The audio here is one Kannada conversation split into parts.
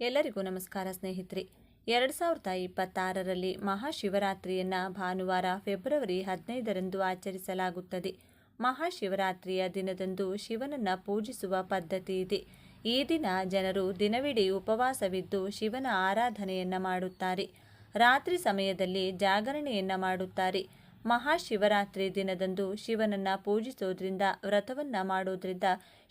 ಎಲ್ಲರಿಗೂ ನಮಸ್ಕಾರ ಸ್ನೇಹಿತರೆ. ಎರಡು ಸಾವಿರದ ಇಪ್ಪತ್ತಾರರಲ್ಲಿ ಮಹಾಶಿವರಾತ್ರಿಯನ್ನು ಭಾನುವಾರ, ಫೆಬ್ರವರಿ ಹದಿನೈದರಂದು ಆಚರಿಸಲಾಗುತ್ತದೆ. ಮಹಾಶಿವರಾತ್ರಿಯ ದಿನದಂದು ಶಿವನನ್ನು ಪೂಜಿಸುವ ಪದ್ಧತಿ ಇದೆ. ಈ ದಿನ ಜನರು ದಿನವಿಡೀ ಉಪವಾಸವಿದ್ದು ಶಿವನ ಆರಾಧನೆಯನ್ನು ಮಾಡುತ್ತಾರೆ. ರಾತ್ರಿ ಸಮಯದಲ್ಲಿ ಜಾಗರಣೆಯನ್ನು ಮಾಡುತ್ತಾರೆ. ಮಹಾಶಿವರಾತ್ರಿ ದಿನದಂದು ಶಿವನನ್ನ ಪೂಜಿಸೋದ್ರಿಂದ, ವ್ರತವನ್ನ ಮಾಡೋದ್ರಿಂದ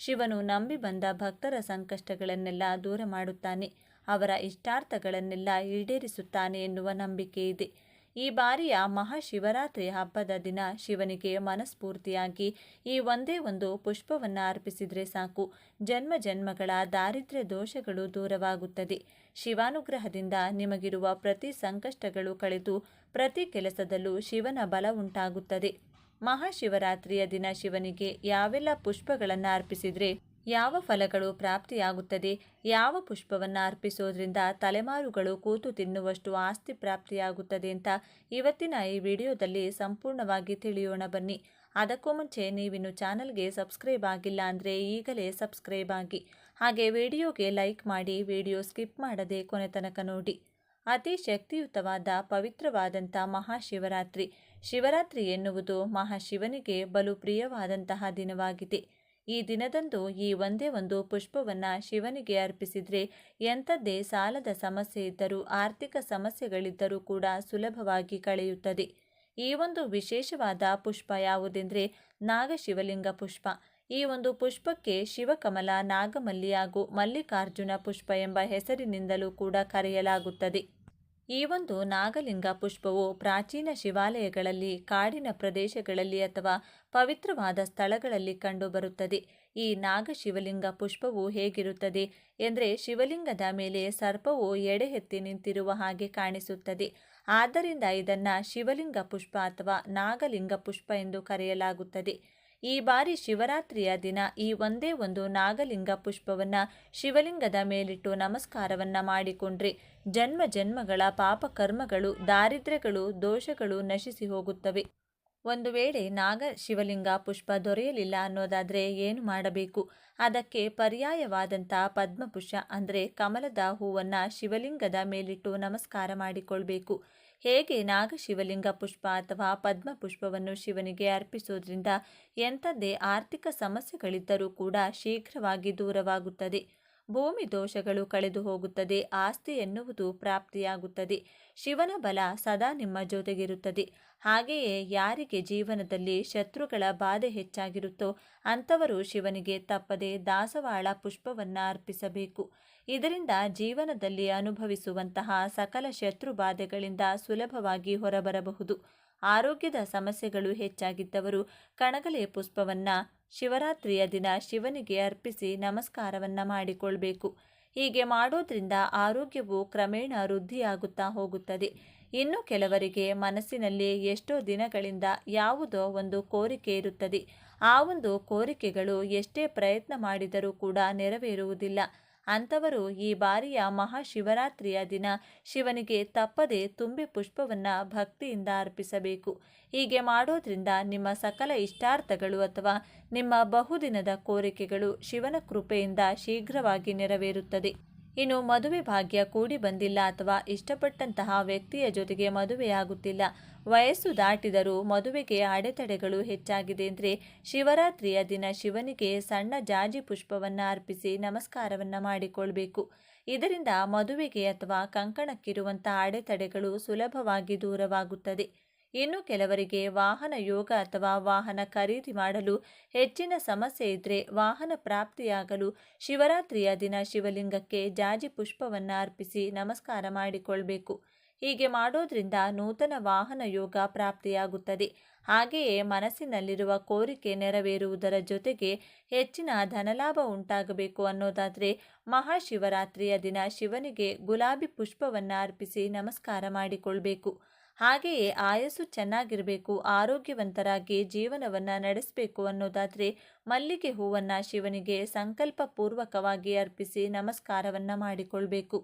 ಶಿವನು ನಂಬಿ ಬಂದ ಭಕ್ತರ ಸಂಕಷ್ಟಗಳನ್ನೆಲ್ಲ ದೂರ ಮಾಡುತ್ತಾನೆ. ಅವರ ಇಷ್ಟಾರ್ಥಗಳನ್ನೆಲ್ಲ ಈಡೇರಿಸುತ್ತಾನೆ ಎನ್ನುವ ನಂಬಿಕೆ ಇದೆ ಈ ಬಾರಿಯ ಮಹಾಶಿವರಾತ್ರಿ ಹಬ್ಬದ ದಿನ ಶಿವನಿಗೆ ಮನಸ್ಫೂರ್ತಿಯಾಗಿ ಈ ಒಂದೇ ಒಂದು ಪುಷ್ಪವನ್ನು ಅರ್ಪಿಸಿದರೆ ಸಾಕು. ಜನ್ಮ ಜನ್ಮಗಳ ದಾರಿದ್ರ್ಯ ದೋಷಗಳು ದೂರವಾಗುತ್ತದೆ. ಶಿವಾನುಗ್ರಹದಿಂದ ನಿಮಗಿರುವ ಪ್ರತಿ ಸಂಕಷ್ಟಗಳು ಕಳೆದು ಪ್ರತಿ ಕೆಲಸದಲ್ಲೂ ಶಿವನ ಬಲ ಉಂಟಾಗುತ್ತದೆ. ಮಹಾಶಿವರಾತ್ರಿಯ ದಿನ ಶಿವನಿಗೆ ಯಾವೆಲ್ಲ ಪುಷ್ಪಗಳನ್ನು ಅರ್ಪಿಸಿದರೆ ಯಾವ ಫಲಗಳು ಪ್ರಾಪ್ತಿಯಾಗುತ್ತದೆ, ಯಾವ ಪುಷ್ಪವನ್ನು ಅರ್ಪಿಸೋದ್ರಿಂದ ತಲೆಮಾರುಗಳು ಕೂತು ತಿನ್ನುವಷ್ಟು ಆಸ್ತಿ ಪ್ರಾಪ್ತಿಯಾಗುತ್ತದೆ ಅಂತ ಇವತ್ತಿನ ಈ ವಿಡಿಯೋದಲ್ಲಿ ಸಂಪೂರ್ಣವಾಗಿ ತಿಳಿಯೋಣ ಬನ್ನಿ. ಅದಕ್ಕೂ ಮುಂಚೆ ನೀವಿನ್ನು ಚಾನಲ್ಗೆ ಸಬ್ಸ್ಕ್ರೈಬ್ ಆಗಿಲ್ಲ ಅಂದರೆ ಈಗಲೇ ಸಬ್ಸ್ಕ್ರೈಬ್ ಆಗಿ. ಹಾಗೆ ವಿಡಿಯೋಗೆ ಲೈಕ್ ಮಾಡಿ, ವಿಡಿಯೋ ಸ್ಕಿಪ್ ಮಾಡದೆ ಕೊನೆ ತನಕ ನೋಡಿ. ಅತಿ ಶಕ್ತಿಯುತವಾದ ಪವಿತ್ರವಾದಂಥ ಮಹಾಶಿವರಾತ್ರಿ. ಶಿವರಾತ್ರಿ ಎನ್ನುವುದು ಮಹಾಶಿವನಿಗೆ ಬಲು ಪ್ರಿಯವಾದಂತಹ ದಿನವಾಗಿದೆ. ಈ ದಿನದಂದು ಈ ಒಂದೇ ಒಂದು ಪುಷ್ಪವನ್ನು ಶಿವನಿಗೆ ಅರ್ಪಿಸಿದರೆ ಎಂಥದ್ದೇ ಸಾಲದ ಸಮಸ್ಯೆ ಇದ್ದರೂ, ಆರ್ಥಿಕ ಸಮಸ್ಯೆಗಳಿದ್ದರೂ ಕೂಡ ಸುಲಭವಾಗಿ ಕಳೆಯುತ್ತದೆ. ಈ ಒಂದು ವಿಶೇಷವಾದ ಪುಷ್ಪ ಯಾವುದೆಂದರೆ ನಾಗಶಿವಲಿಂಗ ಪುಷ್ಪ. ಈ ಒಂದು ಪುಷ್ಪಕ್ಕೆ ಶಿವಕಮಲ, ನಾಗಮಲ್ಲಿ ಹಾಗೂ ಮಲ್ಲಿಕಾರ್ಜುನ ಪುಷ್ಪ ಎಂಬ ಹೆಸರಿನಿಂದಲೂ ಕೂಡ ಕರೆಯಲಾಗುತ್ತದೆ. ಈ ಒಂದು ನಾಗಲಿಂಗ ಪುಷ್ಪವು ಪ್ರಾಚೀನ ಶಿವಾಲಯಗಳಲ್ಲಿ, ಕಾಡಿನ ಪ್ರದೇಶಗಳಲ್ಲಿ ಅಥವಾ ಪವಿತ್ರವಾದ ಸ್ಥಳಗಳಲ್ಲಿ ಕಂಡುಬರುತ್ತದೆ ಈ ನಾಗಶಿವಲಿಂಗ ಪುಷ್ಪವು ಹೇಗಿರುತ್ತದೆ ಎಂದರೆ ಶಿವಲಿಂಗದ ಮೇಲೆ ಸರ್ಪವು ಎಡೆಹೆತ್ತಿ ನಿಂತಿರುವ ಹಾಗೆ ಕಾಣಿಸುತ್ತದೆ. ಆದ್ದರಿಂದ ಇದನ್ನು ಶಿವಲಿಂಗ ಪುಷ್ಪ ಅಥವಾ ನಾಗಲಿಂಗ ಪುಷ್ಪ ಎಂದು ಕರೆಯಲಾಗುತ್ತದೆ. ಈ ಬಾರಿ ಶಿವರಾತ್ರಿಯ ದಿನ ಈ ಒಂದೇ ಒಂದು ನಾಗಲಿಂಗ ಪುಷ್ಪವನ್ನು ಶಿವಲಿಂಗದ ಮೇಲಿಟ್ಟು ನಮಸ್ಕಾರವನ್ನು ಮಾಡಿಕೊಂಡ್ರೆ. ಜನ್ಮ ಜನ್ಮಗಳ ಪಾಪಕರ್ಮಗಳು ದಾರಿದ್ರ್ಯಗಳು, ದೋಷಗಳು ನಶಿಸಿ ಹೋಗುತ್ತವೆ. ಒಂದು ವೇಳೆ ನಾಗ ಶಿವಲಿಂಗ ಪುಷ್ಪ ದೊರೆಯಲಿಲ್ಲ ಅನ್ನೋದಾದರೆ ಏನು ಮಾಡಬೇಕು? ಅದಕ್ಕೆ ಪರ್ಯಾಯವಾದಂಥ ಪದ್ಮಪುಷ್ಪ ಅಂದರೆ ಕಮಲದ ಹೂವನ್ನು ಶಿವಲಿಂಗದ ಮೇಲಿಟ್ಟು ನಮಸ್ಕಾರ ಮಾಡಿಕೊಳ್ಬೇಕು. ಹೇಗೆ ನಾಗಶಿವಲಿಂಗ ಪುಷ್ಪ ಅಥವಾ ಪದ್ಮ ಪುಷ್ಪವನ್ನು ಶಿವನಿಗೆ ಅರ್ಪಿಸೋದ್ರಿಂದ ಎಂಥದ್ದೇ ಆರ್ಥಿಕ ಸಮಸ್ಯೆಗಳಿದ್ದರೂ ಕೂಡ ಶೀಘ್ರವಾಗಿ ದೂರವಾಗುತ್ತದೆ. ಭೂಮಿ ದೋಷಗಳು ಕಳೆದು ಹೋಗುತ್ತದೆ, ಆಸ್ತಿ ಎನ್ನುವುದು ಪ್ರಾಪ್ತಿಯಾಗುತ್ತದೆ, ಶಿವನ ಬಲ ಸದಾ ನಿಮ್ಮ ಜೊತೆಗಿರುತ್ತದೆ. ಹಾಗೆಯೇ ಯಾರಿಗೆ ಜೀವನದಲ್ಲಿ ಶತ್ರುಗಳ ಬಾಧೆ ಹೆಚ್ಚಾಗಿರುತ್ತೋ ಅಂಥವರು ಶಿವನಿಗೆ ತಪ್ಪದೆ ದಾಸವಾಳ ಪುಷ್ಪವನ್ನು ಅರ್ಪಿಸಬೇಕು. ಇದರಿಂದ ಜೀವನದಲ್ಲಿ ಅನುಭವಿಸುವಂತಹ ಸಕಲ ಶತ್ರು ಬಾಧೆಗಳಿಂದ ಸುಲಭವಾಗಿ ಹೊರಬರಬಹುದು. ಆರೋಗ್ಯದ ಸಮಸ್ಯೆಗಳು ಹೆಚ್ಚಾಗಿದ್ದವರು ಕಣಗಲೆ ಪುಷ್ಪವನ್ನು ಶಿವರಾತ್ರಿಯ ದಿನ ಶಿವನಿಗೆ ಅರ್ಪಿಸಿ ನಮಸ್ಕಾರವನ್ನು ಮಾಡಿಕೊಳ್ಬೇಕು. ಹೀಗೆ ಮಾಡೋದ್ರಿಂದ ಆರೋಗ್ಯವು ಕ್ರಮೇಣ ವೃದ್ಧಿಯಾಗುತ್ತಾ ಹೋಗುತ್ತದೆ. ಇನ್ನು ಕೆಲವರಿಗೆ ಮನಸ್ಸಿನಲ್ಲಿ ಎಷ್ಟೋ ದಿನಗಳಿಂದ ಯಾವುದೋ ಒಂದು ಕೋರಿಕೆ ಇರುತ್ತದೆ. ಆ ಒಂದು ಕೋರಿಕೆಗಳು ಎಷ್ಟೇ ಪ್ರಯತ್ನ ಮಾಡಿದರೂ ಕೂಡ ನೆರವೇರುವುದಿಲ್ಲ. ಅಂಥವರು ಈ ಬಾರಿಯ ಮಹಾಶಿವರಾತ್ರಿಯ ದಿನ ಶಿವನಿಗೆ ತಪ್ಪದೆ ತುಂಬಿ ಪುಷ್ಪವನ್ನು ಭಕ್ತಿಯಿಂದ ಅರ್ಪಿಸಬೇಕು. ಹೀಗೆ ಮಾಡೋದ್ರಿಂದ ನಿಮ್ಮ ಸಕಲ ಇಷ್ಟಾರ್ಥಗಳು ಅಥವಾ ನಿಮ್ಮ ಬಹುದಿನದ ಕೋರಿಕೆಗಳು ಶಿವನ ಕೃಪೆಯಿಂದ ಶೀಘ್ರವಾಗಿ ನೆರವೇರುತ್ತದೆ. ಇನ್ನು ಮದುವೆ ಭಾಗ್ಯ ಕೂಡಿ ಬಂದಿಲ್ಲ ಅಥವಾ ಇಷ್ಟಪಟ್ಟಂತಹ ವ್ಯಕ್ತಿಯ ಜೊತೆಗೆ ಮದುವೆಯಾಗುತ್ತಿಲ್ಲ. ವಯಸ್ಸು ದಾಟಿದರೂ ಮದುವೆಗೆ ಅಡೆತಡೆಗಳು ಹೆಚ್ಚಾಗಿದೆ ಅಂದರೆ ಶಿವರಾತ್ರಿಯ ದಿನ ಶಿವನಿಗೆ ಸಣ್ಣ ಜಾಜಿ ಪುಷ್ಪವನ್ನು ಅರ್ಪಿಸಿ ನಮಸ್ಕಾರವನ್ನು ಮಾಡಿಕೊಳ್ಬೇಕು. ಇದರಿಂದ ಮದುವೆಗೆ ಅಥವಾ ಕಂಕಣಕ್ಕಿರುವಂಥ ಅಡೆತಡೆಗಳು ಸುಲಭವಾಗಿ ದೂರವಾಗುತ್ತದೆ. ಇನ್ನು ಕೆಲವರಿಗೆ ವಾಹನ ಯೋಗ ಅಥವಾ ವಾಹನ ಖರೀದಿ ಮಾಡಲು ಹೆಚ್ಚಿನ ಸಮಸ್ಯೆ ಇದ್ದರೆ ವಾಹನ ಪ್ರಾಪ್ತಿಯಾಗಲು ಶಿವರಾತ್ರಿಯ ದಿನ ಶಿವಲಿಂಗಕ್ಕೆ ಜಾಜಿ ಪುಷ್ಪವನ್ನು ಅರ್ಪಿಸಿ ನಮಸ್ಕಾರ ಮಾಡಿಕೊಳ್ಬೇಕು. ಹೀಗೆ ಮಾಡೋದ್ರಿಂದ ನೂತನ ವಾಹನ ಯೋಗ ಪ್ರಾಪ್ತಿಯಾಗುತ್ತದೆ. ಹಾಗೆಯೇ ಮನಸ್ಸಿನಲ್ಲಿರುವ ಕೋರಿಕೆ ನೆರವೇರುವುದರ ಜೊತೆಗೆ ಹೆಚ್ಚಿನ ಧನಲಾಭ ಉಂಟಾಗಬೇಕು ಅನ್ನೋದಾದರೆ ಮಹಾಶಿವರಾತ್ರಿಯ ದಿನ ಶಿವನಿಗೆ ಗುಲಾಬಿ ಪುಷ್ಪವನ್ನು ಅರ್ಪಿಸಿ ನಮಸ್ಕಾರ ಮಾಡಿಕೊಳ್ಬೇಕು. ಹಾಗೆಯೇ ಆಯಸ್ಸು ಚೆನ್ನಾಗಿರಬೇಕು, ಆರೋಗ್ಯವಂತರಾಗಿ ಜೀವನವನ್ನು ನಡೆಸಬೇಕು ಅನ್ನೋದಾದರೆ ಮಲ್ಲಿಗೆ ಹೂವನ್ನು ಶಿವನಿಗೆ ಸಂಕಲ್ಪ ಪೂರ್ವಕವಾಗಿ ಅರ್ಪಿಸಿ ನಮಸ್ಕಾರವನ್ನು ಮಾಡಿಕೊಳ್ಬೇಕು.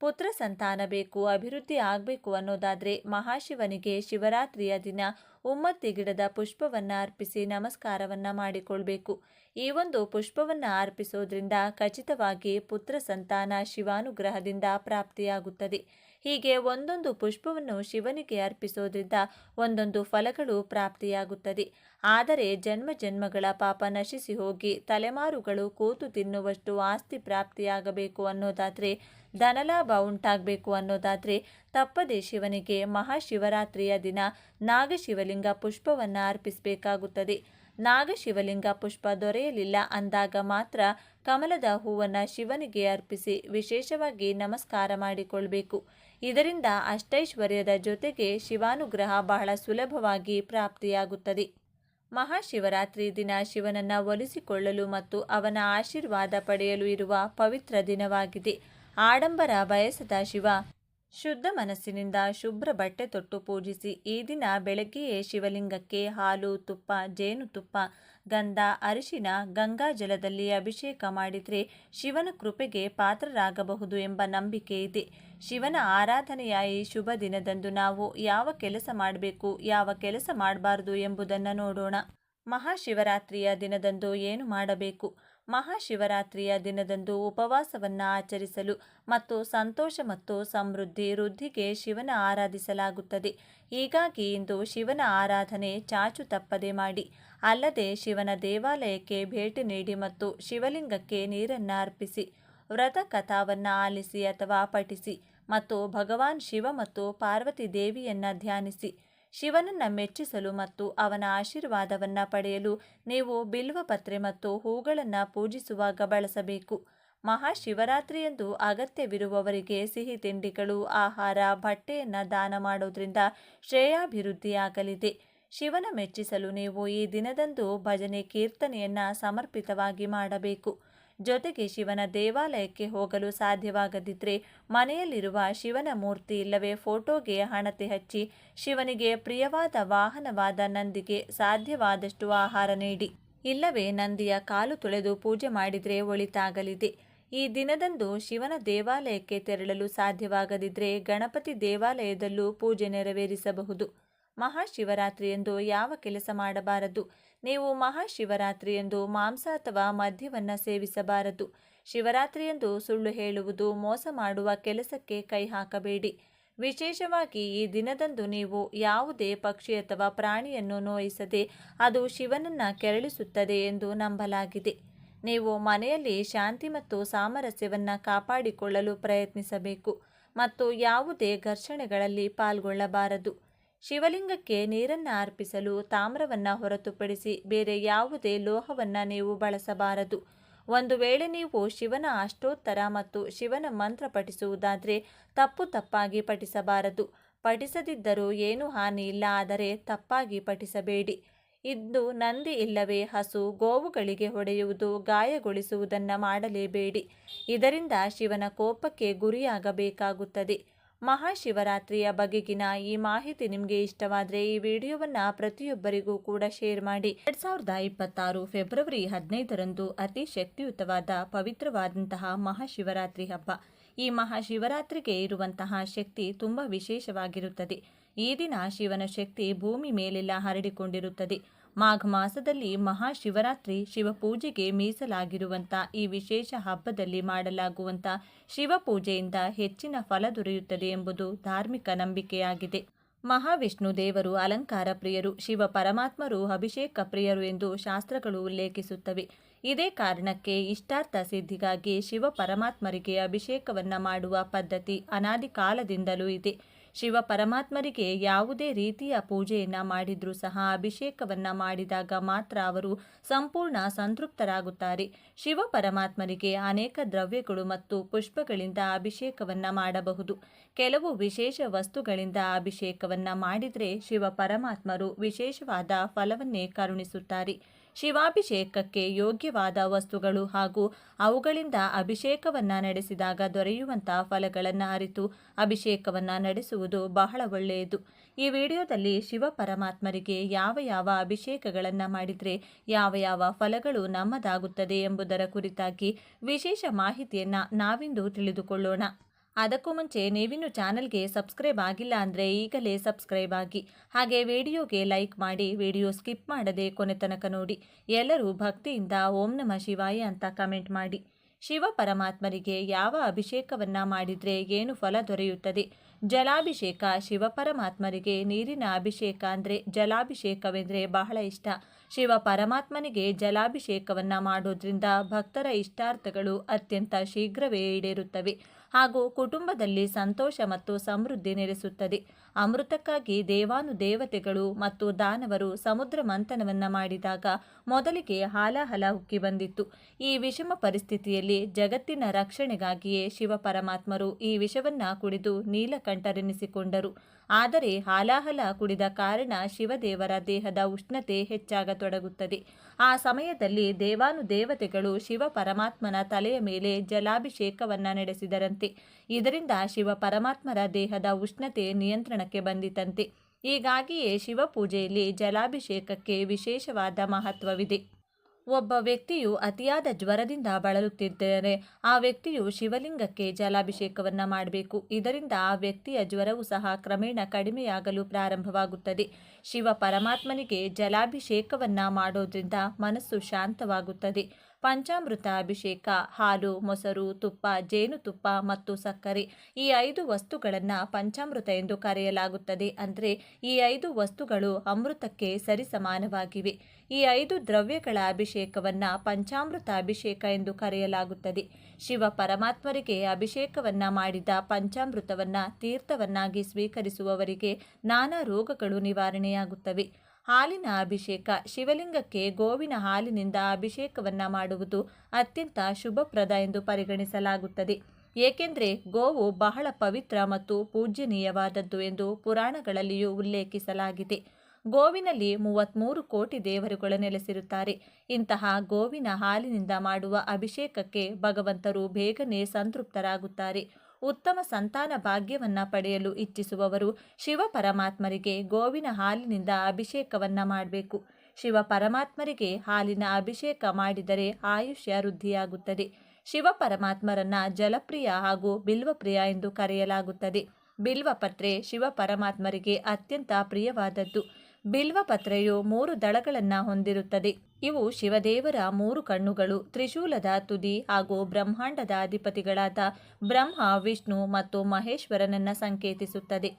ಪುತ್ರ ಸಂತಾನ ಬೇಕು, ಅಭಿವೃದ್ಧಿ ಆಗಬೇಕು ಅನ್ನೋದಾದರೆ ಮಹಾಶಿವನಿಗೆ ಶಿವರಾತ್ರಿಯ ದಿನ ಉಮ್ಮತ್ತಿ ಗಿಡದ ಪುಷ್ಪವನ್ನು ಅರ್ಪಿಸಿ ನಮಸ್ಕಾರವನ್ನು ಮಾಡಿಕೊಳ್ಬೇಕು. ಈ ಒಂದು ಪುಷ್ಪವನ್ನು ಅರ್ಪಿಸೋದ್ರಿಂದ ಖಚಿತವಾಗಿ ಪುತ್ರ ಸಂತಾನ ಶಿವಾನುಗ್ರಹದಿಂದ ಪ್ರಾಪ್ತಿಯಾಗುತ್ತದೆ. ಹೀಗೆ ಒಂದೊಂದು ಪುಷ್ಪವನ್ನು ಶಿವನಿಗೆ ಅರ್ಪಿಸೋದ್ರಿಂದ ಒಂದೊಂದು ಫಲಗಳು ಪ್ರಾಪ್ತಿಯಾಗುತ್ತದೆ. ಆದರೆ ಜನ್ಮ ಜನ್ಮಗಳ ಪಾಪ ನಶಿಸಿ ಹೋಗಿ ತಲೆಮಾರುಗಳು ಕೂತು ತಿನ್ನುವಷ್ಟು ಆಸ್ತಿ ಪ್ರಾಪ್ತಿಯಾಗಬೇಕು ಅನ್ನೋದಾದರೆ, ಧನಲಾಭ ಉಂಟಾಗಬೇಕು ಅನ್ನೋದಾದರೆ ತಪ್ಪದೆ ಶಿವನಿಗೆ ಮಹಾಶಿವರಾತ್ರಿಯ ದಿನ ನಾಗಶಿವಲಿಂಗ ಪುಷ್ಪವನ್ನು ಅರ್ಪಿಸಬೇಕಾಗುತ್ತದೆ. ನಾಗಶಿವಲಿಂಗ ಪುಷ್ಪ ದೊರೆಯಲಿಲ್ಲ ಅಂದಾಗ ಮಾತ್ರ ಕಮಲದ ಹೂವನ್ನು ಶಿವನಿಗೆ ಅರ್ಪಿಸಿ ವಿಶೇಷವಾಗಿ ನಮಸ್ಕಾರ ಮಾಡಿಕೊಳ್ಬೇಕು. ಇದರಿಂದ ಅಷ್ಟೈಶ್ವರ್ಯದ ಜೊತೆಗೆ ಶಿವಾನುಗ್ರಹ ಬಹಳ ಸುಲಭವಾಗಿ ಪ್ರಾಪ್ತಿಯಾಗುತ್ತದೆ. ಮಹಾಶಿವರಾತ್ರಿ ದಿನ ಶಿವನನ್ನು ಒಲಿಸಿಕೊಳ್ಳಲು ಮತ್ತು ಅವನ ಆಶೀರ್ವಾದ ಪಡೆಯಲು ಇರುವ ಪವಿತ್ರ ದಿನವಾಗಿದೆ. ಆಡಂಬರ ಬಯಸದ ಶಿವ ಶುದ್ಧ ಮನಸ್ಸಿನಿಂದ ಶುಭ್ರ ಬಟ್ಟೆ ತೊಟ್ಟು ಪೂಜಿಸಿ ಈ ದಿನ ಬೆಳಗ್ಗೆಯೇ ಶಿವಲಿಂಗಕ್ಕೆ ಹಾಲು, ತುಪ್ಪ ಜೇನುತುಪ್ಪ ಗಂಧ, ಅರಿಶಿನ, ಗಂಗಾ ಜಲದಲ್ಲಿ ಅಭಿಷೇಕ ಮಾಡಿದರೆ ಶಿವನ ಕೃಪೆಗೆ ಪಾತ್ರರಾಗಬಹುದು ಎಂಬ ನಂಬಿಕೆ ಇದೆ. ಶಿವನ ಆರಾಧನೆಯ ಈ ಶುಭ ದಿನದಂದು ನಾವು ಯಾವ ಕೆಲಸ ಮಾಡಬೇಕು, ಯಾವ ಕೆಲಸ ಮಾಡಬಾರದು ಎಂಬುದನ್ನು ನೋಡೋಣ. ಮಹಾಶಿವರಾತ್ರಿಯ ದಿನದಂದು ಏನು ಮಾಡಬೇಕು? ಮಹಾಶಿವರಾತ್ರಿಯ ದಿನದಂದು ಉಪವಾಸವನ್ನು ಆಚರಿಸಲು ಮತ್ತು ಸಂತೋಷ ಮತ್ತು ಸಮೃದ್ಧಿ ವೃದ್ಧಿಗೆ ಶಿವನ ಆರಾಧಿಸಲಾಗುತ್ತದೆ. ಹೀಗಾಗಿ ಇಂದು ಶಿವನ ಆರಾಧನೆ ಚಾಚು ತಪ್ಪದೆ ಮಾಡಿ. ಅಲ್ಲದೆ ಶಿವನ ದೇವಾಲಯಕ್ಕೆ ಭೇಟಿ ನೀಡಿ ಮತ್ತು ಶಿವಲಿಂಗಕ್ಕೆ ನೀರನ್ನು ಅರ್ಪಿಸಿ. ವ್ರತ ಕಥಾವನ್ನು ಆಲಿಸಿ ಅಥವಾ ಪಠಿಸಿ ಮತ್ತು ಭಗವಾನ್ ಶಿವ ಮತ್ತು ಪಾರ್ವತಿ ದೇವಿಯನ್ನು ಧ್ಯಾನಿಸಿ. ಶಿವನನ್ನು ಮೆಚ್ಚಿಸಲು ಮತ್ತು ಅವನ ಆಶೀರ್ವಾದವನ್ನು ಪಡೆಯಲು ನೀವು ಬಿಲ್ವಪತ್ರೆ ಮತ್ತು ಹೂಗಳನ್ನು ಪೂಜಿಸುವಾಗ ಬಳಸಬೇಕು. ಮಹಾಶಿವರಾತ್ರಿಯಂದು ಅಗತ್ಯವಿರುವವರಿಗೆ ಸಿಹಿ ತಿಂಡಿಗಳು, ಆಹಾರ, ಬಟ್ಟೆಯನ್ನು ದಾನ ಮಾಡೋದ್ರಿಂದ ಶ್ರೇಯಾಭಿವೃದ್ಧಿಯಾಗಲಿದೆ. ಶಿವನ ಮೆಚ್ಚಿಸಲು ನೀವು ಈ ದಿನದಂದು ಭಜನೆ, ಕೀರ್ತನೆಯನ್ನು ಸಮರ್ಪಿತವಾಗಿ ಮಾಡಬೇಕು. ಜೊತೆಗೆ ಶಿವನ ದೇವಾಲಯಕ್ಕೆ ಹೋಗಲು ಸಾಧ್ಯವಾಗದಿದ್ದರೆ ಮನೆಯಲ್ಲಿರುವ ಶಿವನ ಮೂರ್ತಿ ಇಲ್ಲವೇ ಫೋಟೋಗೆ ಹಣತೆ ಹಚ್ಚಿ ಶಿವನಿಗೆ ಪ್ರಿಯವಾದ ವಾಹನವಾದ ನಂದಿಗೆ ಸಾಧ್ಯವಾದಷ್ಟು ಆಹಾರ ನೀಡಿ. ಇಲ್ಲವೇ ನಂದಿಯ ಕಾಲು ತೊಳೆದು ಪೂಜೆ ಮಾಡಿದರೆ ಒಳಿತಾಗಲಿದೆ. ಈ ದಿನದಂದು ಶಿವನ ದೇವಾಲಯಕ್ಕೆ ತೆರಳಲು ಸಾಧ್ಯವಾಗದಿದ್ದರೆ ಗಣಪತಿ ದೇವಾಲಯದಲ್ಲೂ ಪೂಜೆ ನೆರವೇರಿಸಬಹುದು. ಮಹಾಶಿವರಾತ್ರಿಯಂದು ಯಾವ ಕೆಲಸ ಮಾಡಬಾರದು? ನೀವು ಮಹಾಶಿವರಾತ್ರಿಯಂದು ಮಾಂಸ ಅಥವಾ ಮದ್ಯವನ್ನು ಸೇವಿಸಬಾರದು. ಶಿವರಾತ್ರಿಯಂದು ಸುಳ್ಳು ಹೇಳುವುದು, ಮೋಸ ಮಾಡುವ ಕೆಲಸಕ್ಕೆ ಕೈ ಹಾಕಬೇಡಿ. ವಿಶೇಷವಾಗಿ ಈ ದಿನದಂದು ನೀವು ಯಾವುದೇ ಪಕ್ಷಿ ಅಥವಾ ಪ್ರಾಣಿಯನ್ನು ನೋಯಿಸದೆ ಅದು ಶಿವನನ್ನು ಕೆರಳಿಸುತ್ತದೆ ಎಂದು ನಂಬಲಾಗಿದೆ. ನೀವು ಮನೆಯಲ್ಲಿ ಶಾಂತಿ ಮತ್ತು ಸಾಮರಸ್ಯವನ್ನು ಕಾಪಾಡಿಕೊಳ್ಳಲು ಪ್ರಯತ್ನಿಸಬೇಕು ಮತ್ತು ಯಾವುದೇ ಘರ್ಷಣೆಗಳಲ್ಲಿ ಪಾಲ್ಗೊಳ್ಳಬಾರದು. ಶಿವಲಿಂಗಕ್ಕೆ ನೀರನ್ನು ಅರ್ಪಿಸಲು ತಾಮ್ರವನ್ನು ಹೊರತುಪಡಿಸಿ ಬೇರೆ ಯಾವುದೇ ಲೋಹವನ್ನು ನೀವು ಬಳಸಬಾರದು. ಒಂದು ವೇಳೆ ನೀವು ಶಿವನ ಅಷ್ಟೋತ್ತರ ಮತ್ತು ಶಿವನ ಮಂತ್ರ ಪಠಿಸುವುದಾದರೆ ತಪ್ಪು ತಪ್ಪಾಗಿ ಪಠಿಸಬಾರದು. ಪಠಿಸದಿದ್ದರೂ ಏನೂ ಹಾನಿ ಇಲ್ಲ, ಆದರೆ ತಪ್ಪಾಗಿ ಪಠಿಸಬೇಡಿ. ಇದ್ದು ನಂದಿ ಇಲ್ಲವೇ ಹಸು ಗೋವುಗಳಿಗೆ ಹೊಡೆಯುವುದು ಗಾಯಗೊಳಿಸುವುದನ್ನು ಮಾಡಲೇಬೇಡಿ. ಇದರಿಂದ ಶಿವನ ಕೋಪಕ್ಕೆ ಗುರಿಯಾಗಬೇಕಾಗುತ್ತದೆ. ಮಹಾಶಿವರಾತ್ರಿಯ ಬಗೆಗಿನ ಈ ಮಾಹಿತಿ ನಿಮಗೆ ಇಷ್ಟವಾದರೆ ಈ ವಿಡಿಯೋವನ್ನು ಪ್ರತಿಯೊಬ್ಬರಿಗೂ ಕೂಡ ಶೇರ್ ಮಾಡಿ. ಎರಡ್ ಸಾವಿರದ ಇಪ್ಪತ್ತಾರು ಫೆಬ್ರವರಿ ಹದಿನೈದರಂದು ಅತಿ ಶಕ್ತಿಯುತವಾದ ಪವಿತ್ರವಾದಂತಹ ಮಹಾಶಿವರಾತ್ರಿ ಹಬ್ಬ. ಈ ಮಹಾಶಿವರಾತ್ರಿಗೆ ಇರುವಂತಹ ಶಕ್ತಿ ತುಂಬ ವಿಶೇಷವಾಗಿರುತ್ತದೆ. ಈ ದಿನ ಶಿವನ ಶಕ್ತಿ ಭೂಮಿ ಮೇಲೆಲ್ಲ ಹರಡಿಕೊಂಡಿರುತ್ತದೆ. ಮಾಘ ಮಾಸದಲ್ಲಿ ಮಹಾಶಿವರಾತ್ರಿ ಶಿವಪೂಜೆಗೆ ಮೀಸಲಾಗಿರುವಂಥ ಈ ವಿಶೇಷ ಹಬ್ಬದಲ್ಲಿ ಮಾಡಲಾಗುವಂಥ ಶಿವಪೂಜೆಯಿಂದ ಹೆಚ್ಚಿನ ಫಲ ದೊರೆಯುತ್ತದೆ ಎಂಬುದು ಧಾರ್ಮಿಕ ನಂಬಿಕೆಯಾಗಿದೆ. ಮಹಾವಿಷ್ಣು ದೇವರು ಅಲಂಕಾರ ಪ್ರಿಯರು, ಶಿವ ಪರಮಾತ್ಮರು ಅಭಿಷೇಕ ಪ್ರಿಯರು ಎಂದು ಶಾಸ್ತ್ರಗಳು ಉಲ್ಲೇಖಿಸುತ್ತವೆ. ಇದೇ ಕಾರಣಕ್ಕೆ ಇಷ್ಟಾರ್ಥ ಸಿದ್ಧಿಗಾಗಿ ಶಿವ ಪರಮಾತ್ಮರಿಗೆ ಅಭಿಷೇಕವನ್ನು ಮಾಡುವ ಪದ್ಧತಿ ಅನಾದಿ ಕಾಲದಿಂದಲೂ ಇದೆ. ಶಿವ ಪರಮಾತ್ಮರಿಗೆ ಯಾವುದೇ ರೀತಿಯ ಪೂಜೆಯನ್ನು ಮಾಡಿದ್ರೂ ಸಹ, ಅಭಿಷೇಕವನ್ನು ಮಾಡಿದಾಗ ಮಾತ್ರ ಅವರು ಸಂಪೂರ್ಣ ಸಂತೃಪ್ತರಾಗುತ್ತಾರೆ. ಶಿವ ಪರಮಾತ್ಮರಿಗೆ ಅನೇಕ ದ್ರವ್ಯಗಳು ಮತ್ತು ಪುಷ್ಪಗಳಿಂದ ಅಭಿಷೇಕವನ್ನು ಮಾಡಬಹುದು. ಕೆಲವು ವಿಶೇಷ ವಸ್ತುಗಳಿಂದ ಅಭಿಷೇಕವನ್ನು ಮಾಡಿದರೆ ಶಿವ ಪರಮಾತ್ಮರು ವಿಶೇಷವಾದ ಫಲವನ್ನೇ ಕರುಣಿಸುತ್ತಾರೆ. ಶಿವಾಭಿಷೇಕಕ್ಕೆ ಯೋಗ್ಯವಾದ ವಸ್ತುಗಳು ಹಾಗೂ ಅವುಗಳಿಂದ ಅಭಿಷೇಕವನ್ನು ನಡೆಸಿದಾಗ ದೊರೆಯುವಂತಹ ಫಲಗಳನ್ನು ಅರಿತು ಅಭಿಷೇಕವನ್ನು ನಡೆಸುವುದು ಬಹಳ ಒಳ್ಳೆಯದು. ಈ ವಿಡಿಯೋದಲ್ಲಿ ಶಿವ ಪರಮಾತ್ಮರಿಗೆ ಯಾವ ಯಾವ ಅಭಿಷೇಕಗಳನ್ನು ಮಾಡಿದರೆ ಯಾವ ಯಾವ ಫಲಗಳು ನಮ್ಮದಾಗುತ್ತದೆ ಎಂಬುದರ ಕುರಿತಾಗಿ ವಿಶೇಷ ಮಾಹಿತಿಯನ್ನು ನಾವಿಂದು ತಿಳಿದುಕೊಳ್ಳೋಣ. ಅದಕ್ಕೂ ಮುಂಚೆ ನೀವಿನ್ನು ಚಾನಲ್ಗೆ ಸಬ್ಸ್ಕ್ರೈಬ್ ಆಗಿಲ್ಲ ಅಂದರೆ ಈಗಲೇ ಸಬ್ಸ್ಕ್ರೈಬ್ ಆಗಿ. ಹಾಗೆ ವಿಡಿಯೋಗೆ ಲೈಕ್ ಮಾಡಿ, ವಿಡಿಯೋ ಸ್ಕಿಪ್ ಮಾಡದೆ ಕೊನೆ ತನಕ ನೋಡಿ. ಎಲ್ಲರೂ ಭಕ್ತಿಯಿಂದ ಓಂ ನಮ ಶಿವಾಯ ಅಂತ ಕಮೆಂಟ್ ಮಾಡಿ. ಶಿವ ಪರಮಾತ್ಮರಿಗೆ ಯಾವ ಅಭಿಷೇಕವನ್ನ ಮಾಡಿದರೆ ಏನು ಫಲ ದೊರೆಯುತ್ತದೆ? ಜಲಾಭಿಷೇಕ ಶಿವ ಪರಮಾತ್ಮರಿಗೆ ನೀರಿನ ಅಭಿಷೇಕ ಅಂದರೆ ಜಲಾಭಿಷೇಕವೆಂದರೆ ಬಹಳ ಇಷ್ಟ. ಶಿವ ಪರಮಾತ್ಮನಿಗೆ ಜಲಾಭಿಷೇಕವನ್ನು ಮಾಡೋದ್ರಿಂದ ಭಕ್ತರ ಇಷ್ಟಾರ್ಥಗಳು ಅತ್ಯಂತ ಶೀಘ್ರವೇ ಈಡೇರುತ್ತವೆ. ಹಾಗೂ ಕುಟುಂಬದಲ್ಲಿ ಸಂತೋಷ ಮತ್ತು ಸಮೃದ್ಧಿ ನೆಲೆಸುತ್ತದೆ. ಅಮೃತಕ್ಕಾಗಿ ದೇವಾನು ದೇವತೆಗಳು ಮತ್ತು ದಾನವರು ಸಮುದ್ರ ಮಂಥನವನ್ನು ಮಾಡಿದಾಗ ಮೊದಲಿಗೆ ಹಾಲಾಹಲ ಉಕ್ಕಿ ಬಂದಿತ್ತು. ಈ ವಿಷಮ ಪರಿಸ್ಥಿತಿಯಲ್ಲಿ ಜಗತ್ತಿನ ರಕ್ಷಣೆಗಾಗಿಯೇ ಶಿವ ಪರಮಾತ್ಮರು ಈ ವಿಷವನ್ನ ಕುಡಿದು ನೀಲಕಂಠರೆನಿಸಿಕೊಂಡರು. ಆದರೆ ಹಾಲಾಹಲ ಕುಡಿದ ಕಾರಣ ಶಿವದೇವರ ದೇಹದ ಉಷ್ಣತೆ ಹೆಚ್ಚಾಗತೊಡಗುತ್ತದೆ. ಆ ಸಮಯದಲ್ಲಿ ದೇವಾನು ದೇವತೆಗಳು ಶಿವ ಪರಮಾತ್ಮನ ತಲೆಯ ಮೇಲೆ ಜಲಾಭಿಷೇಕವನ್ನು ನಡೆಸಿದರಂತೆ. ಇದರಿಂದ ಶಿವ ಪರಮಾತ್ಮರ ದೇಹದ ಉಷ್ಣತೆ ನಿಯಂತ್ರಣಕ್ಕೆ ಬಂದಿತಂತೆ. ಹೀಗಾಗಿಯೇ ಶಿವಪೂಜೆಯಲ್ಲಿ ಜಲಾಭಿಷೇಕಕ್ಕೆ ವಿಶೇಷವಾದ ಮಹತ್ವವಿದೆ. ಒಬ್ಬ ವ್ಯಕ್ತಿಯು ಅತಿಯಾದ ಜ್ವರದಿಂದ ಬಳಲುತ್ತಿದ್ದರೆ ಆ ವ್ಯಕ್ತಿಯು ಶಿವಲಿಂಗಕ್ಕೆ ಜಲಾಭಿಷೇಕವನ್ನು ಮಾಡಬೇಕು. ಇದರಿಂದ ಆ ವ್ಯಕ್ತಿಯ ಜ್ವರವು ಸಹ ಕ್ರಮೇಣ ಕಡಿಮೆಯಾಗಲು ಪ್ರಾರಂಭವಾಗುತ್ತದೆ. ಶಿವ ಪರಮಾತ್ಮನಿಗೆ ಜಲಾಭಿಷೇಕವನ್ನು ಮಾಡೋದ್ರಿಂದ ಮನಸ್ಸು ಶಾಂತವಾಗುತ್ತದೆ. ಪಂಚಾಮೃತ ಅಭಿಷೇಕ, ಹಾಲು, ಮೊಸರು, ತುಪ್ಪ ಜೇನುತುಪ್ಪ ಮತ್ತು ಸಕ್ಕರೆ ಈ ಐದು ವಸ್ತುಗಳನ್ನು ಪಂಚಾಮೃತ ಎಂದು ಕರೆಯಲಾಗುತ್ತದೆ. ಅಂದರೆ ಈ ಐದು ವಸ್ತುಗಳು ಅಮೃತಕ್ಕೆ ಸರಿಸಮಾನವಾಗಿವೆ. ಈ ಐದು ದ್ರವ್ಯಗಳ ಅಭಿಷೇಕವನ್ನು ಪಂಚಾಮೃತ ಅಭಿಷೇಕ ಎಂದು ಕರೆಯಲಾಗುತ್ತದೆ. ಶಿವ ಪರಮಾತ್ಮರಿಗೆ ಅಭಿಷೇಕವನ್ನು ಮಾಡಿದ ಪಂಚಾಮೃತವನ್ನು ತೀರ್ಥವನ್ನಾಗಿ ಸ್ವೀಕರಿಸುವವರಿಗೆ ನಾನಾ ರೋಗಗಳು ನಿವಾರಣೆಯಾಗುತ್ತವೆ. ಹಾಲಿನ ಅಭಿಷೇಕ ಶಿವಲಿಂಗಕ್ಕೆ ಗೋವಿನ ಹಾಲಿನಿಂದ ಅಭಿಷೇಕವನ್ನು ಮಾಡುವುದು ಅತ್ಯಂತ ಶುಭಪ್ರದ ಎಂದು ಪರಿಗಣಿಸಲಾಗುತ್ತದೆ. ಏಕೆಂದರೆ ಗೋವು ಬಹಳ ಪವಿತ್ರ ಮತ್ತು ಪೂಜ್ಯನೀಯವಾದದ್ದು ಎಂದು ಪುರಾಣಗಳಲ್ಲಿಯೂ ಉಲ್ಲೇಖಿಸಲಾಗಿದೆ. ಗೋವಿನಲ್ಲಿ ಮೂವತ್ತ್ಮೂರು ಕೋಟಿ ದೇವರುಗಳು ನೆಲೆಸಿರುತ್ತಾರೆ. ಇಂತಹ ಗೋವಿನ ಹಾಲಿನಿಂದ ಮಾಡುವ ಅಭಿಷೇಕಕ್ಕೆ ಭಗವಂತರು ಬೇಗನೆ ಸಂತೃಪ್ತರಾಗುತ್ತಾರೆ. ಉತ್ತಮ ಸಂತಾನ ಭಾಗ್ಯವನ್ನ ಪಡೆಯಲು ಇಚ್ಛಿಸುವವರು ಶಿವ ಪರಮಾತ್ಮರಿಗೆ ಗೋವಿನ ಹಾಲಿನಿಂದ ಅಭಿಷೇಕವನ್ನ ಮಾಡಬೇಕು. ಶಿವ ಪರಮಾತ್ಮರಿಗೆ ಹಾಲಿನ ಅಭಿಷೇಕ ಮಾಡಿದರೆ ಆಯುಷ್ಯ ವೃದ್ಧಿಯಾಗುತ್ತದೆ. ಶಿವ ಪರಮಾತ್ಮರನ್ನ ಜಲಪ್ರಿಯ ಹಾಗೂ ಬಿಲ್ವಪ್ರಿಯ ಎಂದು ಕರೆಯಲಾಗುತ್ತದೆ. ಬಿಲ್ವಪತ್ರೆ ಶಿವ ಪರಮಾತ್ಮರಿಗೆ ಅತ್ಯಂತ ಪ್ರಿಯವಾದದ್ದು. ಬಿಲ್ವಪತ್ರೆಯು ಮೂರು ದಳಗಳನ್ನು ಹೊಂದಿರುತ್ತದೆ. ಇವು ಶಿವದೇವರ ಮೂರು ಕಣ್ಣುಗಳು, ತ್ರಿಶೂಲದ ತುದಿ ಹಾಗೂ ಬ್ರಹ್ಮಾಂಡದ ಅಧಿಪತಿಗಳಾದ ಬ್ರಹ್ಮ, ವಿಷ್ಣು ಮತ್ತು ಮಹೇಶ್ವರನನ್ನ ಸಂಕೇತಿಸುತ್ತದೆ.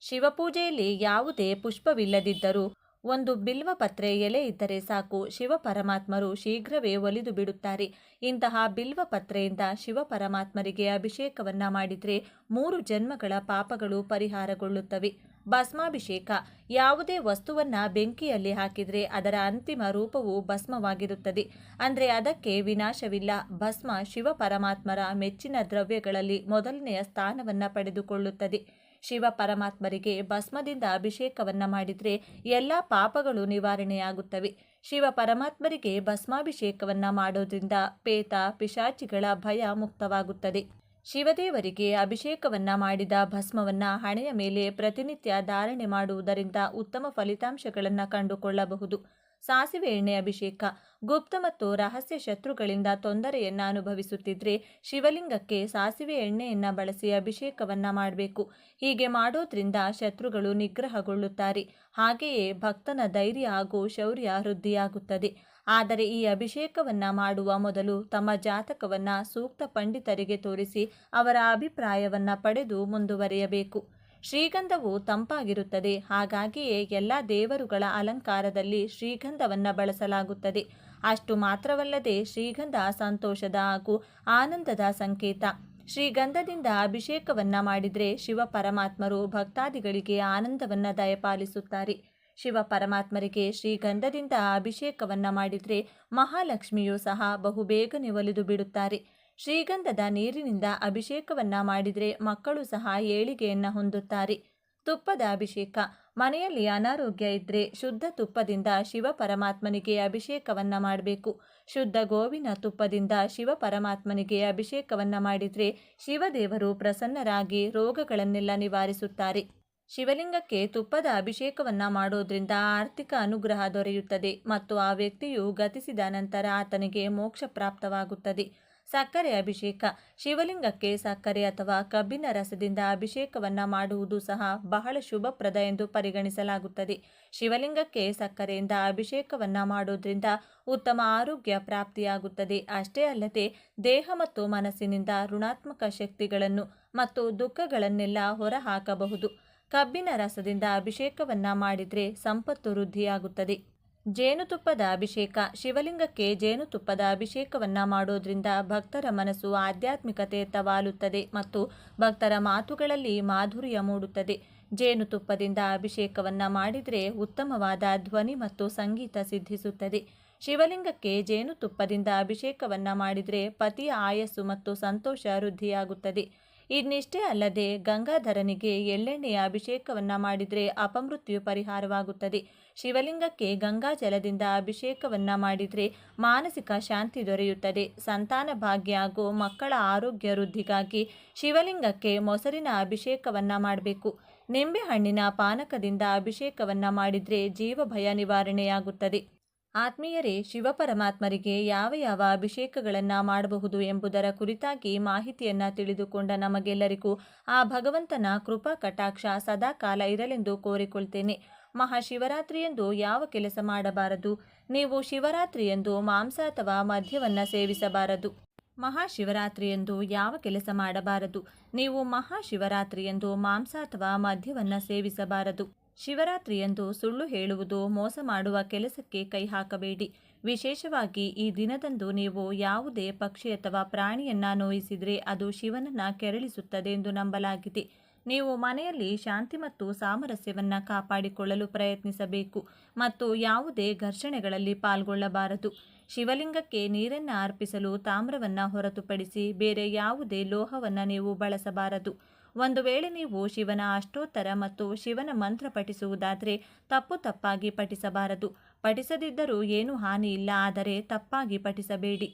ಶಿವಪೂಜೆಯಲ್ಲಿ ಯಾವುದೇ ಪುಷ್ಪವಿಲ್ಲದಿದ್ದರೂ ಒಂದು ಬಿಲ್ವಪತ್ರೆ ಎಲೆ ಇದ್ದರೆ ಸಾಕು, ಶಿವ ಪರಮಾತ್ಮರು ಶೀಘ್ರವೇ ಒಲಿದು ಬಿಡುತ್ತಾರೆ. ಇಂತಹ ಬಿಲ್ವಪತ್ರೆಯಿಂದ ಶಿವ ಪರಮಾತ್ಮರಿಗೆ ಅಭಿಷೇಕವನ್ನ ಮಾಡಿದರೆ ಮೂರು ಜನ್ಮಗಳ ಪಾಪಗಳು ಪರಿಹಾರಗೊಳ್ಳುತ್ತವೆ. ಭಸ್ಮಾಭಿಷೇಕ. ಯಾವುದೇ ವಸ್ತುವನ್ನ ಬೆಂಕಿಯಲ್ಲಿ ಹಾಕಿದರೆ ಅದರ ಅಂತಿಮ ರೂಪವು ಭಸ್ಮವಾಗಿರುತ್ತದೆ. ಅಂದರೆ ಅದಕ್ಕೆ ವಿನಾಶವಿಲ್ಲ. ಭಸ್ಮ ಶಿವ ಪರಮಾತ್ಮರ ಮೆಚ್ಚಿನ ದ್ರವ್ಯಗಳಲ್ಲಿ ಮೊದಲನೆಯ ಸ್ಥಾನವನ್ನು ಪಡೆದುಕೊಳ್ಳುತ್ತದೆ. ಶಿವ ಪರಮಾತ್ಮರಿಗೆ ಭಸ್ಮದಿಂದ ಅಭಿಷೇಕವನ್ನು ಮಾಡಿದರೆ ಎಲ್ಲ ಪಾಪಗಳು ನಿವಾರಣೆಯಾಗುತ್ತವೆ. ಶಿವ ಪರಮಾತ್ಮರಿಗೆ ಭಸ್ಮಾಭಿಷೇಕವನ್ನು ಮಾಡೋದ್ರಿಂದ ಪೇತ, ಪಿಶಾಚಿಗಳ ಭಯ ಮುಕ್ತವಾಗುತ್ತದೆ. ಶಿವದೇವರಿಗೆ ಅಭಿಷೇಕವನ್ನ ಮಾಡಿದ ಭಸ್ಮವನ್ನ ಹಣೆಯ ಮೇಲೆ ಪ್ರತಿನಿತ್ಯ ಧಾರಣೆ ಮಾಡುವುದರಿಂದ ಉತ್ತಮ ಫಲಿತಾಂಶಗಳನ್ನು ಕಂಡುಕೊಳ್ಳಬಹುದು. ಸಾಸಿವೆ ಎಣ್ಣೆ ಅಭಿಷೇಕ. ಗುಪ್ತ ಮತ್ತು ರಹಸ್ಯ ಶತ್ರುಗಳಿಂದ ತೊಂದರೆಯನ್ನ ಅನುಭವಿಸುತ್ತಿದ್ರೆ ಶಿವಲಿಂಗಕ್ಕೆ ಸಾಸಿವೆ ಎಣ್ಣೆಯನ್ನ ಬಳಸಿ ಅಭಿಷೇಕವನ್ನ ಮಾಡಬೇಕು. ಹೀಗೆ ಮಾಡೋದ್ರಿಂದ ಶತ್ರುಗಳು ನಿಗ್ರಹಗೊಳ್ಳುತ್ತಾರೆ. ಹಾಗೆಯೇ ಭಕ್ತನ ಧೈರ್ಯ ಹಾಗೂ ಶೌರ್ಯ ವೃದ್ಧಿಯಾಗುತ್ತದೆ. ಆದರೆ ಈ ಅಭಿಷೇಕವನ್ನ ಮಾಡುವ ಮೊದಲು ತಮ್ಮ ಜಾತಕವನ್ನ ಸೂಕ್ತ ಪಂಡಿತರಿಗೆ ತೋರಿಸಿ ಅವರ ಅಭಿಪ್ರಾಯವನ್ನ ಪಡೆದು ಮುಂದುವರಿಯಬೇಕು. ಶ್ರೀಗಂಧವು ತಂಪಾಗಿರುತ್ತದೆ. ಹಾಗಾಗಿಯೇ ಎಲ್ಲ ದೇವರುಗಳ ಅಲಂಕಾರದಲ್ಲಿ ಶ್ರೀಗಂಧವನ್ನ ಬಳಸಲಾಗುತ್ತದೆ. ಅಷ್ಟು ಮಾತ್ರವಲ್ಲದೆ ಶ್ರೀಗಂಧ ಸಂತೋಷದ ಹಾಗೂ ಆನಂದದ ಸಂಕೇತ. ಶ್ರೀಗಂಧದಿಂದ ಅಭಿಷೇಕವನ್ನ ಮಾಡಿದರೆ ಶಿವ ಪರಮಾತ್ಮರು ಭಕ್ತಾದಿಗಳಿಗೆ ಆನಂದವನ್ನ ದಯಪಾಲಿಸುತ್ತಾರೆ. ಶಿವ ಪರಮಾತ್ಮರಿಗೆ ಶ್ರೀಗಂಧದಿಂದ ಅಭಿಷೇಕವನ್ನ ಮಾಡಿದರೆ ಮಹಾಲಕ್ಷ್ಮಿಯೂ ಸಹ ಬಹುಬೇಗನೆ ಒಲಿದು ಬಿಡುತ್ತಾರೆ. ಶ್ರೀಗಂಧದ ನೀರಿನಿಂದ ಅಭಿಷೇಕವನ್ನ ಮಾಡಿದರೆ ಮಕ್ಕಳು ಸಹ ಏಳಿಗೆಯನ್ನ ಹೊಂದುತ್ತಾರೆ. ತುಪ್ಪದ ಅಭಿಷೇಕ. ಮನೆಯಲ್ಲಿ ಅನಾರೋಗ್ಯ ಇದ್ದರೆ ಶುದ್ಧ ತುಪ್ಪದಿಂದ ಶಿವ ಪರಮಾತ್ಮನಿಗೆ ಅಭಿಷೇಕವನ್ನ ಮಾಡಬೇಕು. ಶುದ್ಧ ಗೋವಿನ ತುಪ್ಪದಿಂದ ಶಿವ ಪರಮಾತ್ಮನಿಗೆ ಅಭಿಷೇಕವನ್ನ ಮಾಡಿದರೆ ಶಿವದೇವರು ಪ್ರಸನ್ನರಾಗಿ ರೋಗಗಳನ್ನೆಲ್ಲ ನಿವಾರಿಸುತ್ತಾರೆ. ಶಿವಲಿಂಗಕ್ಕೆ ತುಪ್ಪದ ಅಭಿಷೇಕವನ್ನು ಮಾಡೋದ್ರಿಂದ ಆರ್ಥಿಕ ಅನುಗ್ರಹ ದೊರೆಯುತ್ತದೆ ಮತ್ತು ಆ ವ್ಯಕ್ತಿಯು ಗತಿಸಿದ ನಂತರ ಆತನಿಗೆ ಮೋಕ್ಷ ಪ್ರಾಪ್ತವಾಗುತ್ತದೆ. ಸಕ್ಕರೆ ಅಭಿಷೇಕ. ಶಿವಲಿಂಗಕ್ಕೆ ಸಕ್ಕರೆ ಅಥವಾ ಕಬ್ಬಿನ ರಸದಿಂದ ಅಭಿಷೇಕವನ್ನು ಮಾಡುವುದು ಸಹ ಬಹಳ ಶುಭಪ್ರದ ಎಂದು ಪರಿಗಣಿಸಲಾಗುತ್ತದೆ. ಶಿವಲಿಂಗಕ್ಕೆ ಸಕ್ಕರೆಯಿಂದ ಅಭಿಷೇಕವನ್ನು ಮಾಡೋದ್ರಿಂದ ಉತ್ತಮ ಆರೋಗ್ಯ ಪ್ರಾಪ್ತಿಯಾಗುತ್ತದೆ. ಅಷ್ಟೇ ಅಲ್ಲದೆ ದೇಹ ಮತ್ತು ಮನಸ್ಸಿನಿಂದ ಋಣಾತ್ಮಕ ಶಕ್ತಿಗಳನ್ನು ಮತ್ತು ದುಃಖಗಳನ್ನೆಲ್ಲ ಹೊರಹಾಕಬಹುದು. ಕಬ್ಬಿನ ರಸದಿಂದ ಅಭಿಷೇಕವನ್ನ ಮಾಡಿದರೆ ಸಂಪತ್ತು ವೃದ್ಧಿಯಾಗುತ್ತದೆ. ಜೇನುತುಪ್ಪದ ಅಭಿಷೇಕ ಶಿವಲಿಂಗಕ್ಕೆ ಜೇನುತುಪ್ಪದ ಅಭಿಷೇಕವನ್ನ ಮಾಡೋದ್ರಿಂದ ಭಕ್ತರ ಮನಸ್ಸು ಆಧ್ಯಾತ್ಮಿಕತೆ ತವಾಲುತ್ತದೆ ಮತ್ತು ಭಕ್ತರ ಮಾತುಗಳಲ್ಲಿ ಮಾಧುರ್ಯ ಮೂಡುತ್ತದೆ. ಜೇನುತುಪ್ಪದಿಂದ ಅಭಿಷೇಕವನ್ನ ಮಾಡಿದರೆ ಉತ್ತಮವಾದ ಧ್ವನಿ ಮತ್ತು ಸಂಗೀತ ಸಿದ್ಧಿಸುತ್ತದೆ. ಶಿವಲಿಂಗಕ್ಕೆ ಜೇನುತುಪ್ಪದಿಂದ ಅಭಿಷೇಕವನ್ನ ಮಾಡಿದರೆ ಪತಿಯ ಆಯಸ್ಸು ಮತ್ತು ಸಂತೋಷ ವೃದ್ಧಿಯಾಗುತ್ತದೆ. ಇನ್ನಿಷ್ಟೇ ಅಲ್ಲದೆ ಗಂಗಾಧರನಿಗೆ ಎಳ್ಳೆಣ್ಣೆಯ ಅಭಿಷೇಕವನ್ನ ಮಾಡಿದರೆ ಅಪಮೃತ್ಯು ಪರಿಹಾರವಾಗುತ್ತದೆ. ಶಿವಲಿಂಗಕ್ಕೆ ಗಂಗಾ ಜಲದಿಂದ ಅಭಿಷೇಕವನ್ನ ಮಾಡಿದರೆ ಮಾನಸಿಕ ಶಾಂತಿ ದೊರೆಯುತ್ತದೆ. ಸಂತಾನ ಭಾಗ್ಯ ಹಾಗೂ ಮಕ್ಕಳ ಆರೋಗ್ಯ ವೃದ್ಧಿಗಾಗಿ ಶಿವಲಿಂಗಕ್ಕೆ ಮೊಸರಿನ ಅಭಿಷೇಕವನ್ನ ಮಾಡಬೇಕು. ನಿಂಬೆಹಣ್ಣಿನ ಪಾನಕದಿಂದ ಅಭಿಷೇಕವನ್ನ ಮಾಡಿದರೆ ಜೀವಭಯ ನಿವಾರಣೆಯಾಗುತ್ತದೆ. ಆತ್ಮೀಯರೇ, ಶಿವಪರಮಾತ್ಮರಿಗೆ ಯಾವ ಯಾವ ಅಭಿಷೇಕಗಳನ್ನು ಮಾಡಬಹುದು ಎಂಬುದರ ಕುರಿತಾಗಿ ಮಾಹಿತಿಯನ್ನು ತಿಳಿದುಕೊಂಡ ನಮಗೆಲ್ಲರಿಗೂ ಆ ಭಗವಂತನ ಕೃಪಾ ಕಟಾಕ್ಷ ಸದಾ ಕಾಲ ಇರಲೆಂದು ಕೋರಿಕೊಳ್ತೇನೆ. ಮಹಾಶಿವರಾತ್ರಿಯಂದು ಯಾವ ಕೆಲಸ ಮಾಡಬಾರದು? ನೀವು ಶಿವರಾತ್ರಿಯಂದು ಮಾಂಸ ಅಥವಾ ಮದ್ಯವನ್ನು ಸೇವಿಸಬಾರದು. ಮಹಾಶಿವರಾತ್ರಿಯಂದು ಯಾವ ಕೆಲಸ ಮಾಡಬಾರದು? ನೀವು ಮಹಾಶಿವರಾತ್ರಿಯಂದು ಮಾಂಸ ಅಥವಾ ಮದ್ಯವನ್ನು ಸೇವಿಸಬಾರದು. ಶಿವರಾತ್ರಿಯಂದು ಸುಳ್ಳು ಹೇಳುವುದು ಮೋಸ ಮಾಡುವ ಕೆಲಸಕ್ಕೆ ಕೈ ಹಾಕಬೇಡಿ. ವಿಶೇಷವಾಗಿ ಈ ದಿನದಂದು ನೀವು ಯಾವುದೇ ಪಕ್ಷಿ ಅಥವಾ ಪ್ರಾಣಿಯನ್ನ ನೋಯಿಸಿದರೆ ಅದು ಶಿವನನ್ನ ಕೆರಳಿಸುತ್ತದೆ ಎಂದು ನಂಬಲಾಗಿದೆ. ನೀವು ಮನೆಯಲ್ಲಿ ಶಾಂತಿ ಮತ್ತು ಸಾಮರಸ್ಯವನ್ನ ಕಾಪಾಡಿಕೊಳ್ಳಲು ಪ್ರಯತ್ನಿಸಬೇಕು ಮತ್ತು ಯಾವುದೇ ಘರ್ಷಣೆಗಳಲ್ಲಿ ಪಾಲ್ಗೊಳ್ಳಬಾರದು. ಶಿವಲಿಂಗಕ್ಕೆ ನೀರನ್ನು ಅರ್ಪಿಸಲು ತಾಮ್ರವನ್ನ ಹೊರತುಪಡಿಸಿ ಬೇರೆ ಯಾವುದೇ ಲೋಹವನ್ನ ನೀವು ಬಳಸಬಾರದು. ಒಂದು ವೇಳೆ ನೀವು ಶಿವನ ಅಷ್ಟೋತ್ತರ ಮತ್ತು ಶಿವನ ಮಂತ್ರ ಪಠಿಸುವುದಾದರೆ ತಪ್ಪು ತಪ್ಪಾಗಿ ಪಠಿಸಬಾರದು. ಪಠಿಸದಿದ್ದರೂ ಏನೂ ಹಾನಿ ಇಲ್ಲ, ಆದರೆ ತಪ್ಪಾಗಿ ಪಠಿಸಬೇಡಿ.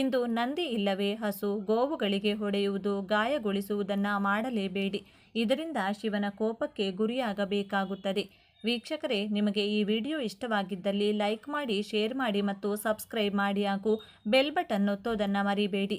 ಇಂದು ನಂದಿ ಇಲ್ಲವೇ? ಹಸು ಗೋವುಗಳಿಗೆ ಹೊಡೆಯುವುದು, ಗಾಯಗೊಳಿಸುವುದನ್ನು ಮಾಡಲೇಬೇಡಿ. ಇದರಿಂದ ಶಿವನ ಕೋಪಕ್ಕೆ ಗುರಿಯಾಗಬೇಕಾಗುತ್ತದೆ. ವೀಕ್ಷಕರೇ, ನಿಮಗೆ ಈ ವಿಡಿಯೋ ಇಷ್ಟವಾಗಿದ್ದಲ್ಲಿ ಲೈಕ್ ಮಾಡಿ, ಶೇರ್ ಮಾಡಿ ಮತ್ತು ಸಬ್ಸ್ಕ್ರೈಬ್ ಮಾಡಿ ಹಾಗೂ ಬೆಲ್ ಬಟನ್ ಒತ್ತೋದನ್ನು ಮರಿಬೇಡಿ.